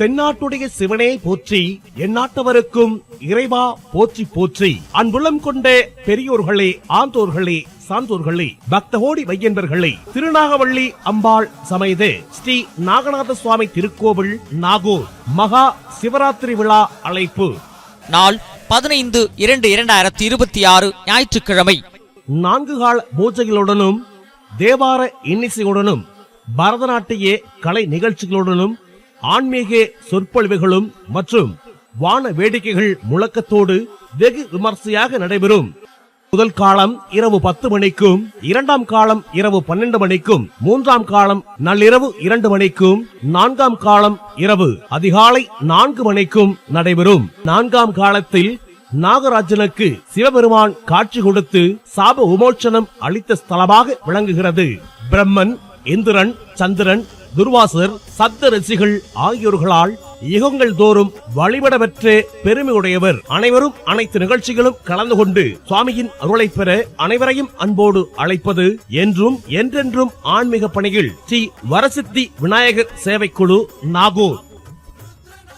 தென்னாட்டுடைய சிவனே போற்றி எந்நாட்டவருக்கும் இறைவா போற்றி போற்றி. அன்புள்ளம் கொண்ட பெரியோர்களே ஆந்தோர்களே சான்றோர்களே பக்தகோடி வையன்பர்களே திருநாகவள்ளி அம்பாள் சமேத ஸ்ரீ நாகநாத சுவாமி திருக்கோவில் நாகூர் மகா சிவராத்திரி விழா அழைப்பு. நாள் பதினைந்து இரண்டு இரண்டாயிரத்தி இருபத்தி ஆறு ஞாயிற்றுக்கிழமை. நான்கு கால பூஜைகளுடனும் தேவார இன்னிசையுடனும் பரதநாட்டிய கலை நிகழ்ச்சிகளுடனும் ஆன்மீக சொற்பொழிவுகளும் மற்றும் வான வேடிக்கைகள் முழக்கத்தோடு வெகு விமர்சையாக நடைபெறும். முதல் காலம் இரவு பத்து மணிக்கும் இரண்டாம் காலம் இரவு பன்னெண்டு மணிக்கும் மூன்றாம் காலம் நள்ளிரவு இரண்டு மணிக்கும் நான்காம் காலம் இரவு அதிகாலை நான்கு மணிக்கும் நடைபெறும். நான்காம் காலத்தில் நாகராஜனுக்கு சிவபெருமான் காட்சி கொடுத்து சாப உமோட்சனம் அளித்த ஸ்தலமாக விளங்குகிறது. பிரம்மன் இந்திரன் சந்திரன் துர்வாசர் சப்த ரிஷிகள் ஆகியோர்களால் யுகங்கள் தோறும் வழிபட பெற்ற பெருமையுடையவர். அனைவரும் அனைத்து நிகழ்ச்சிகளும் கலந்து கொண்டு சுவாமியின் அருளை பெற அனைவரையும் அன்போடு அழைப்பது என்றும் என்றென்றும் ஆன்மீக பணியில் ஸ்ரீ வரசித்தி விநாயகர் சேவைக்குழு நாகூர்.